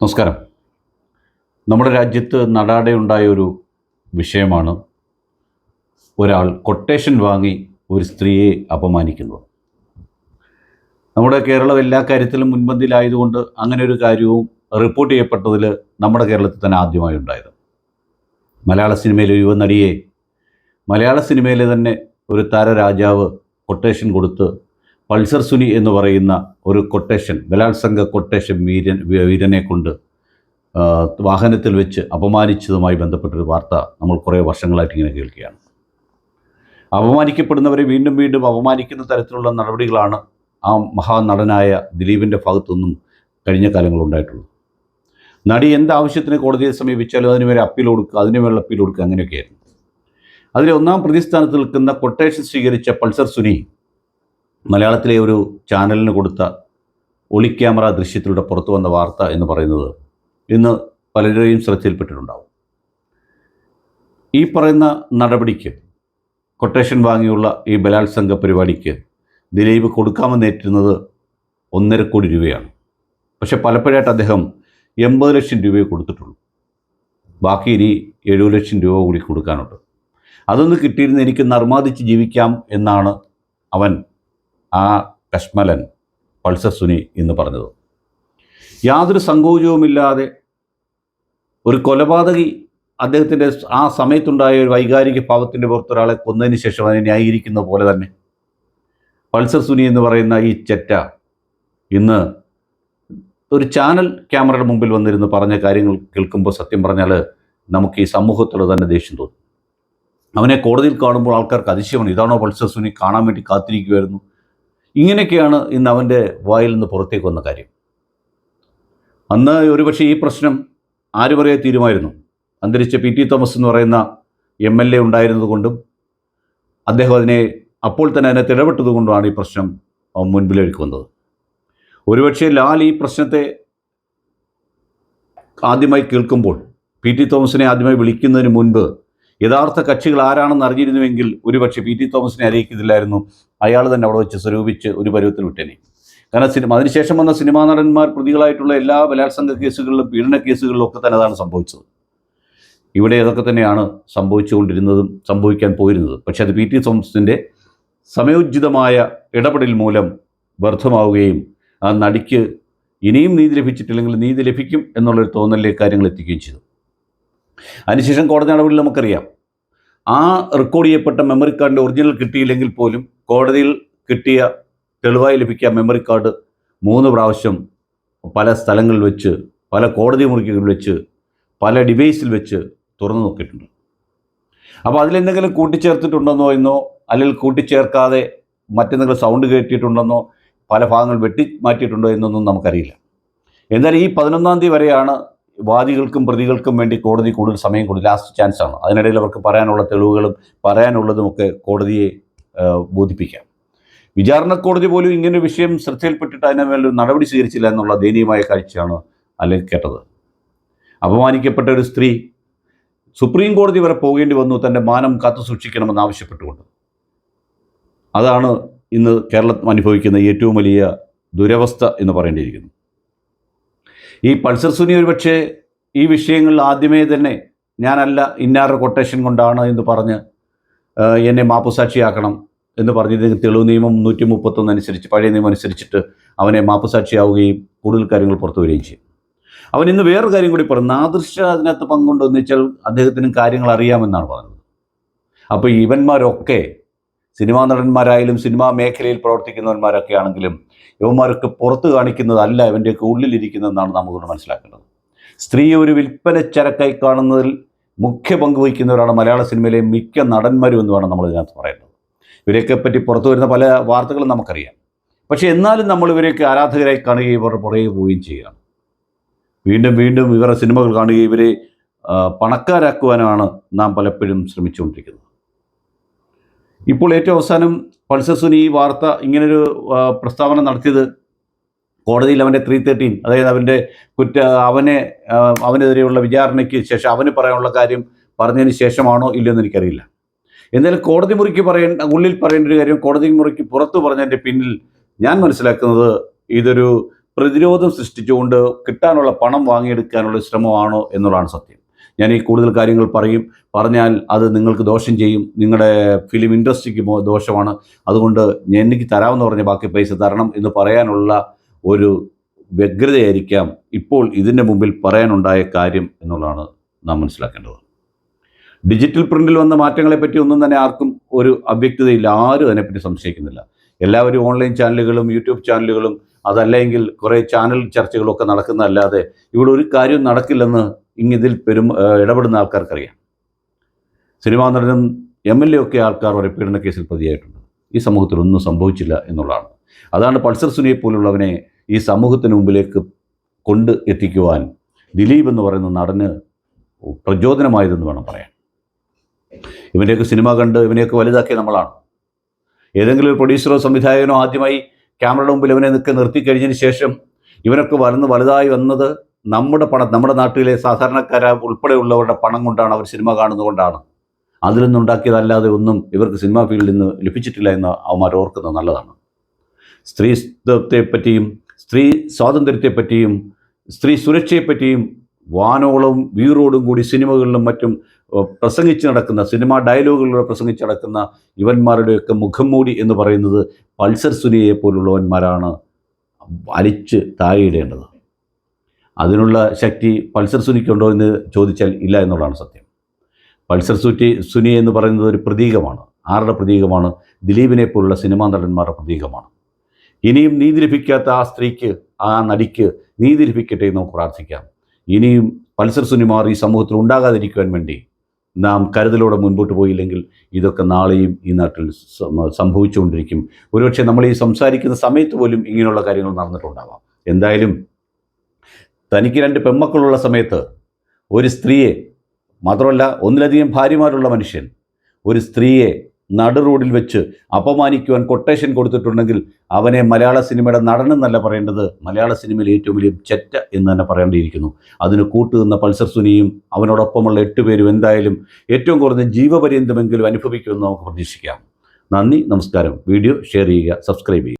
നമസ്കാരം. നമ്മുടെ രാജ്യത്ത് നടാടെയുണ്ടായ ഒരു വിഷയമാണ് ഒരാൾ കൊട്ടേഷൻ വാങ്ങി ഒരു സ്ത്രീയെ അപമാനിക്കുന്നത്. നമ്മുടെ കേരളം എല്ലാ കാര്യത്തിലും മുൻപന്തിയിലായതുകൊണ്ട് അങ്ങനെ ഒരു കാര്യവും റിപ്പോർട്ട് ചെയ്യപ്പെട്ടതിൽ നമ്മുടെ കേരളത്തിൽ തന്നെ ആദ്യമായി ഉണ്ടായത്. മലയാള സിനിമയിലെ യുവ നടിയെ മലയാള സിനിമയിലെ തന്നെ ഒരു താരരാജാവ് കൊട്ടേഷൻ കൊടുത്ത് പൾസർ സുനി എന്ന് പറയുന്ന ഒരു കൊട്ടേഷൻ ബലാത്സംഗ കൊട്ടേഷൻ വീരൻ വീരനെ കൊണ്ട് വാഹനത്തിൽ വെച്ച് അപമാനിച്ചതുമായി ബന്ധപ്പെട്ടൊരു വാർത്ത നമ്മൾ കുറേ വർഷങ്ങളായിട്ട് ഇങ്ങനെ കേൾക്കുകയാണ്. അപമാനിക്കപ്പെടുന്നവരെ വീണ്ടും വീണ്ടും അപമാനിക്കുന്ന തരത്തിലുള്ള നടപടികളാണ് ആ മഹാനടനായ ദിലീപിന്റെ ഭാഗത്തുനിന്നും കഴിഞ്ഞ കാലങ്ങളുണ്ടായിട്ടുള്ളത് നടി എന്ത് ആവശ്യത്തിന് കോടതിയെ സമീപിച്ചാലും അതിന് വരെ അപ്പീൽ കൊടുക്കുക അതിന് അപ്പീൽ കൊടുക്കുക അങ്ങനെയൊക്കെയായിരുന്നു. അതിലെ ഒന്നാം പ്രതിസ്ഥാനത്ത് നിൽക്കുന്ന കൊട്ടേഷൻ സ്വീകരിച്ച പൾസർ സുനി മലയാളത്തിലെ ഒരു ചാനലിന് കൊടുത്ത ഒളി ക്യാമറ ദൃശ്യത്തിലൂടെ പുറത്തു വന്ന വാർത്ത എന്ന് പറയുന്നത് ഇന്ന് പലരുടെയും ശ്രദ്ധയിൽപ്പെട്ടിട്ടുണ്ടാവും. ഈ പറയുന്ന നടപടിക്ക് കൊട്ടേഷൻ വാങ്ങിയുള്ള ഈ ബലാത്സംഗ പരിപാടിക്ക് ദിലീപ് കൊടുക്കാമെന്നേറ്റിരുന്നത് ഒന്നര കോടി രൂപയാണ്. പക്ഷെ പലപ്പോഴായിട്ട് അദ്ദേഹം എൺപത് ലക്ഷം രൂപയെ കൊടുത്തിട്ടുള്ളൂ. ബാക്കി ഇനി എഴുപത് ലക്ഷം രൂപ കൂടി കൊടുക്കാനുണ്ട്. അതൊന്ന് കിട്ടിയിരുന്ന എനിക്ക് നർമാദിച്ച് ജീവിക്കാം എന്നാണ് അവൻ ആ കശ്മലൻ പൾസർ സുനി എന്ന് പറഞ്ഞത്. യാതൊരു സങ്കോചവുമില്ലാതെ ഒരു കൊലപാതകി അദ്ദേഹത്തിന്റെ ആ സമയത്തുണ്ടായ ഒരു വൈകാരിക ഭാവത്തിന്റെ പുറത്ത് ഒരാളെ കൊന്നതിന് ശേഷം അതിനെ ന്യായീകരിക്കുന്ന പോലെ തന്നെ പൾസർ സുനി എന്ന് പറയുന്ന ഈ ചെറ്റ ഇന്ന് ഒരു ചാനൽ ക്യാമറയുടെ മുമ്പിൽ വന്നിരുന്ന് പറഞ്ഞ കാര്യങ്ങൾ കേൾക്കുമ്പോൾ സത്യം പറഞ്ഞാൽ നമുക്ക് ഈ സമൂഹത്തോട് തന്നെ ദേഷ്യം തോന്നും. അവനെ കോടതിയിൽ കാണുമ്പോൾ ആൾക്കാർക്ക് അതിശയമാണ് ഇതാണോ പൾസർ സുനി? കാണാൻ വേണ്ടി കാത്തിരിക്കുമായിരുന്നു ഇങ്ങനെയൊക്കെയാണ് ഇന്ന് അവന്റെ വായിൽ നിന്ന് പുറത്തേക്ക് വന്ന കാര്യം. അന്ന് ഒരുപക്ഷെ ഈ പ്രശ്നം ആര് പറയാൻ തീരുമായിരുന്നു? അന്തരിച്ച പി ടി തോമസ് എന്ന് പറയുന്ന എം എൽ എ ഉണ്ടായിരുന്നതുകൊണ്ടും അദ്ദേഹം അതിനെ അപ്പോൾ തന്നെ അതിനകത്ത് ഇടപെട്ടതുകൊണ്ടുമാണ് ഈ പ്രശ്നം മുൻപിലേക്ക് വന്നത്. ഒരുപക്ഷെ ലാൽ ഈ പ്രശ്നത്തെ ആദ്യമായി കേൾക്കുമ്പോൾ പി ടി തോമസിനെ ആദ്യമായി വിളിക്കുന്നതിന് മുൻപ് യഥാർത്ഥ കക്ഷികൾ ആരാണെന്ന് അറിഞ്ഞിരുന്നുവെങ്കിൽ ഒരുപക്ഷെ പി ടി തോമസിനെ അറിയിക്കുന്നില്ലായിരുന്നു അയാൾ തന്നെ അവിടെ വെച്ച് സ്വരൂപിച്ച് ഒരു പരുവത്തിൽ വിട്ടേനെ. കാരണം സിനിമ അതിനുശേഷം വന്ന സിനിമാ നടന്മാർ പ്രതികളായിട്ടുള്ള എല്ലാ ബലാത്സംഗ കേസുകളിലും പീഡന കേസുകളിലും ഒക്കെ തന്നെ അതാണ് സംഭവിച്ചത്. ഇവിടെ അതൊക്കെ തന്നെയാണ് സംഭവിച്ചുകൊണ്ടിരുന്നതും സംഭവിക്കാൻ പോയിരുന്നത്. പക്ഷേ അത് പി ടി തോമസിന്റെ സമയോചിതമായ ഇടപെടൽ മൂലം വർദ്ധമാവുകയും ആ നടിക്ക് ഇനിയും നീതി ലഭിച്ചിട്ടില്ലെങ്കിൽ നീതി ലഭിക്കും എന്നുള്ളൊരു തോന്നലിലേക്ക് കാര്യങ്ങൾ എത്തിക്കുകയും ചെയ്തു. അതിനുശേഷം കോടതി നടപടി നമുക്കറിയാം. ആ റെക്കോർഡ് ചെയ്യപ്പെട്ട മെമ്മറി കാർഡിന്റെ ഒറിജിനൽ കിട്ടിയില്ലെങ്കിൽ പോലും കോടതിയിൽ കിട്ടിയ തെളിവായി ലഭിക്കുക മെമ്മറി കാർഡ് മൂന്ന് പ്രാവശ്യം പല സ്ഥലങ്ങളിൽ വെച്ച് പല കോടതി മുറികളിൽ വെച്ച് പല ഡിവൈസിൽ വെച്ച് തുറന്നു നോക്കിയിട്ടുണ്ട്. അപ്പോൾ അതിലെന്തെങ്കിലും കൂട്ടിച്ചേർത്തിട്ടുണ്ടെന്നോ എന്നോ അല്ലെങ്കിൽ കൂട്ടിച്ചേർക്കാതെ മറ്റെന്തെങ്കിലും സൗണ്ട് കയറ്റിയിട്ടുണ്ടെന്നോ പല ഭാഗങ്ങൾ വെട്ടി മാറ്റിയിട്ടുണ്ടോ എന്നൊന്നും നമുക്കറിയില്ല. എന്നാൽ ഈ പതിനൊന്നാം തീയതി വരെയാണ് വാദികൾക്കും പ്രതികൾക്കും വേണ്ടി കോടതി കൂടുതൽ സമയം കൂടുതൽ ലാസ്റ്റ് ചാൻസ് ആണ്. അതിനിടയിൽ അവർക്ക് പറയാനുള്ള തെളിവുകളും പറയാനുള്ളതുമൊക്കെ കോടതിയെ ബോധിപ്പിക്കാം. വിചാരണ കോടതി പോലും ഇങ്ങനെ വിഷയം ശ്രദ്ധയിൽപ്പെട്ടിട്ട് അതിനെ മേലൊരു ഒരു നടപടി സ്വീകരിച്ചില്ല എന്നുള്ള ദയനീയമായ കാഴ്ചയാണ് അല്ലെങ്കിൽ കേട്ടത്. അപമാനിക്കപ്പെട്ട ഒരു സ്ത്രീ സുപ്രീം കോടതി വരെ പോകേണ്ടി വന്നു തന്റെ മാനം കാത്തു സൂക്ഷിക്കണമെന്ന് ആവശ്യപ്പെട്ടുകൊണ്ട്. അതാണ് ഇന്ന് കേരളം അനുഭവിക്കുന്ന ഏറ്റവും വലിയ ദുരവസ്ഥ എന്ന് പറയേണ്ടിയിരിക്കുന്നു. ഈ പൾസർ സുനി ഒരുപക്ഷെ ഈ വിഷയങ്ങളിൽ ആദ്യമേ തന്നെ ഞാനല്ല ഇന്നാറ് കൊട്ടേഷൻ കൊണ്ടാണ് എന്ന് പറഞ്ഞ് എന്നെ മാപ്പുസാക്ഷിയാക്കണം എന്ന് പറഞ്ഞ് ഇതിന് തെളിവ് നിയമം നൂറ്റി മുപ്പത്തൊന്ന് അനുസരിച്ച് പഴയ നിയമം അനുസരിച്ചിട്ട് അവനെ മാപ്പുസാക്ഷിയാവുകയും കൂടുതൽ കാര്യങ്ങൾ പുറത്തു വരികയും ചെയ്യും. അവൻ ഇന്ന് വേറൊരു കാര്യം കൂടി പറഞ്ഞു നാദൃശ അതിനകത്ത് പങ്കുണ്ടെന്ന് വെച്ചാൽ അദ്ദേഹത്തിനും കാര്യങ്ങൾ അറിയാമെന്നാണ് പറഞ്ഞത്. അപ്പോൾ ഇവന്മാരൊക്കെ സിനിമാ നടന്മാരായാലും സിനിമാ മേഖലയിൽ പ്രവർത്തിക്കുന്നവന്മാരൊക്കെ ആണെങ്കിലും യുവമാർക്ക് പുറത്ത് കാണിക്കുന്നതല്ല ഇവന്റെയൊക്കെ ഉള്ളിലിരിക്കുന്നതെന്നാണ് നമുക്കൊന്ന് മനസ്സിലാക്കേണ്ടത്. സ്ത്രീ ഒരു വിൽപ്പന ചരക്കായി കാണുന്നതിൽ മുഖ്യ പങ്ക് വഹിക്കുന്നവരാണ് മലയാള സിനിമയിലെ മിക്ക നടന്മാരും എന്ന് വേണം നമ്മൾ ഇതിനകത്ത് പറയേണ്ടത്. ഇവരെയൊക്കെ പറ്റി പുറത്തു വരുന്ന പല വാർത്തകളും നമുക്കറിയാം. പക്ഷേ എന്നാലും നമ്മൾ ഇവരെയൊക്കെ ആരാധകരായി കാണുകയും ഇവരുടെ പുറകെ പോവുകയും ചെയ്യുകയാണ്. വീണ്ടും വീണ്ടും ഇവരുടെ സിനിമകൾ കാണുകയും ഇവരെ പണക്കാരാക്കുവാനാണ് നാം പലപ്പോഴും ശ്രമിച്ചുകൊണ്ടിരിക്കുന്നത്. ഇപ്പോൾ ഏറ്റവും അവസാനം പൾസർ സുനി ഈ വാർത്ത ഇങ്ങനൊരു പ്രസ്താവന നടത്തിയത് കോടതിയിൽ അവന്റെ ത്രീ തേർട്ടീൻ അതായത് അവന്റെ കുറ്റ അവനെ അവനെതിരെയുള്ള വിചാരണയ്ക്ക് ശേഷം അവന് പറയാനുള്ള കാര്യം പറഞ്ഞതിന് ശേഷമാണോ ഇല്ലയെന്ന് എനിക്കറിയില്ല. എന്നാലും കോടതി മുറിക്ക് പറയേണ്ട ഉള്ളിൽ പറയേണ്ട ഒരു കാര്യം കോടതി മുറിക്ക് പുറത്ത് പറഞ്ഞതിന്റെ പിന്നിൽ ഞാൻ മനസ്സിലാക്കുന്നത് ഇതൊരു പ്രതിരോധം സൃഷ്ടിച്ചുകൊണ്ട് കിട്ടാനുള്ള പണം വാങ്ങിയെടുക്കാനുള്ള ശ്രമമാണോ എന്നുള്ളതാണ് സത്യം. ഞാൻ ഈ കൂടുതൽ കാര്യങ്ങൾ പറയും. പറഞ്ഞാൽ അത് നിങ്ങൾക്ക് ദോഷം ചെയ്യും. നിങ്ങളുടെ ഫിലിം ഇൻഡസ്ട്രിക്ക് ദോഷമാണ്. അതുകൊണ്ട് എനിക്ക് തരാമെന്ന് പറഞ്ഞ ബാക്കി പൈസ തരണം എന്ന് പറയാനുള്ള ഒരു വ്യഗ്രതയായിരിക്കാം ഇപ്പോൾ ഇതിന്റെ മുമ്പിൽ പറയാനുണ്ടായ കാര്യം എന്നുള്ളതാണ് നാം മനസ്സിലാക്കേണ്ടത്. ഡിജിറ്റൽ പ്രിന്റിൽ വന്ന മാറ്റങ്ങളെപ്പറ്റി ഒന്നും തന്നെ ആർക്കും ഒരു അവ്യക്തതയില്ല. ആരും അതിനെപ്പറ്റി സംശയിക്കുന്നില്ല. എല്ലാവരും ഓൺലൈൻ ചാനലുകളും യൂട്യൂബ് ചാനലുകളും അതല്ലെങ്കിൽ കുറേ ചാനൽ ചർച്ചകളൊക്കെ നടക്കുന്നതല്ലാതെ ഇവിടെ ഒരു കാര്യവും നടക്കില്ലെന്ന് ഇങ്ങിതിൽ പെരും ഇടപെടുന്ന ആൾക്കാർക്കറിയാം. സിനിമാ നടനും എം എൽ എ ഒക്കെ ആൾക്കാർ വരെ പീഡന കേസിൽ പ്രതിയായിട്ടുണ്ട്. ഈ സമൂഹത്തിൽ ഒന്നും സംഭവിച്ചില്ല എന്നുള്ളതാണ്. അതാണ് പൾസർ സുനിയെ പോലുള്ളവനെ ഈ സമൂഹത്തിന് മുമ്പിലേക്ക് കൊണ്ട് എത്തിക്കുവാൻ ദിലീപ് എന്ന് പറയുന്ന നടന് പ്രചോദനമായതെന്ന് വേണം പറയാൻ. ഇവനെയൊക്കെ സിനിമ കണ്ട് ഇവനെയൊക്കെ വലുതാക്കിയ നമ്മളാണ്. ഏതെങ്കിലും ഒരു പ്രൊഡ്യൂസറോ സംവിധായകനോ ആദ്യമായി ക്യാമറയുടെ മുമ്പിൽ ഇവനെ നിൽക്കി നിർത്തി കഴിഞ്ഞതിന് ശേഷം ഇവനൊക്കെ വളർന്ന് വലുതായി വന്നത് നമ്മുടെ പണം നമ്മുടെ നാട്ടിലെ സാധാരണക്കാര ഉൾപ്പെടെയുള്ളവരുടെ പണം കൊണ്ടാണ് അവർ സിനിമ കാണുന്നതുകൊണ്ടാണ് അതിൽ നിന്നുണ്ടാക്കിയതല്ലാതെ ഒന്നും ഇവർക്ക് സിനിമാ ഫീൽഡിൽ നിന്ന് ലഭിച്ചിട്ടില്ല എന്ന് അവന്മാർ ഓർക്കുന്നത് നല്ലതാണ്. സ്ത്രീത്വത്തെപ്പറ്റിയും സ്ത്രീ സ്വാതന്ത്ര്യത്തെപ്പറ്റിയും സ്ത്രീ സുരക്ഷയെപ്പറ്റിയും വാനോളവും വീറോടും കൂടി സിനിമകളിലും മറ്റും പ്രസംഗിച്ച് നടക്കുന്ന സിനിമ ഡയലോഗുകളിലൂടെ പ്രസംഗിച്ച് നടക്കുന്ന ഇവന്മാരുടെയൊക്കെ മുഖം മൂടി എന്ന് പറയുന്നത് പൾസർ സുനിയെ പോലുള്ളവന്മാരാണ് വലിച്ച് താഴെയിടേണ്ടത്. അതിനുള്ള ശക്തി പൾസർ സുനിക്കുണ്ടോ എന്ന് ചോദിച്ചാൽ ഇല്ല എന്നുള്ളതാണ് സത്യം. പൾസർ സുറ്റി സുനി എന്ന് പറയുന്നത് ഒരു പ്രതീകമാണ്. ആരുടെ പ്രതീകമാണ്? ദിലീപിനെ പോലുള്ള സിനിമാ നടന്മാരുടെ പ്രതീകമാണ്. ഇനിയും നീതി ലഭിക്കാത്ത ആ സ്ത്രീക്ക് ആ നടിക്ക് നീതി ലഭിക്കട്ടെ എന്ന് നമുക്ക് പ്രാർത്ഥിക്കാം. ഇനിയും പൾസർ സുനിമാർ ഈ സമൂഹത്തിൽ ഉണ്ടാകാതിരിക്കുവാൻ വേണ്ടി നാം കരുതലോടെ മുൻപോട്ട് പോയില്ലെങ്കിൽ ഇതൊക്കെ നാളെയും ഈ നാട്ടിൽ സംഭവിച്ചുകൊണ്ടിരിക്കും. ഒരുപക്ഷെ നമ്മൾ ഈ സംസാരിക്കുന്ന സമയത്ത് പോലും ഇങ്ങനെയുള്ള കാര്യങ്ങൾ നടന്നിട്ടുണ്ടാവാം. എന്തായാലും തനിക്ക് രണ്ട് പെമ്മക്കളുള്ള സമയത്ത് ഒരു സ്ത്രീയെ മാത്രമല്ല ഒന്നിലധികം ഭാര്യമാരുള്ള മനുഷ്യൻ ഒരു സ്ത്രീയെ നടു റോഡിൽ വെച്ച് അപമാനിക്കുവാൻ കൊട്ടേഷൻ കൊടുത്തിട്ടുണ്ടെങ്കിൽ അവനെ മലയാള സിനിമയുടെ നടനെന്നല്ല പറയേണ്ടത്. മലയാള സിനിമയിലെ ഏറ്റവും വലിയ ചെറ്റ എന്ന് തന്നെ പറയേണ്ടിയിരിക്കുന്നു. അതിന് കൂട്ടുനിന്ന പൾസർ സുനിയും അവനോടൊപ്പമുള്ള എട്ട് പേരും എന്തായാലും ഏറ്റവും കുറഞ്ഞ ജീവപര്യന്തമെങ്കിലും അനുഭവിക്കുമെന്ന് നമുക്ക് പ്രതീക്ഷിക്കാം. നന്ദി നമസ്കാരം. വീഡിയോ ഷെയർ ചെയ്യുക സബ്സ്ക്രൈബ് ചെയ്യുക.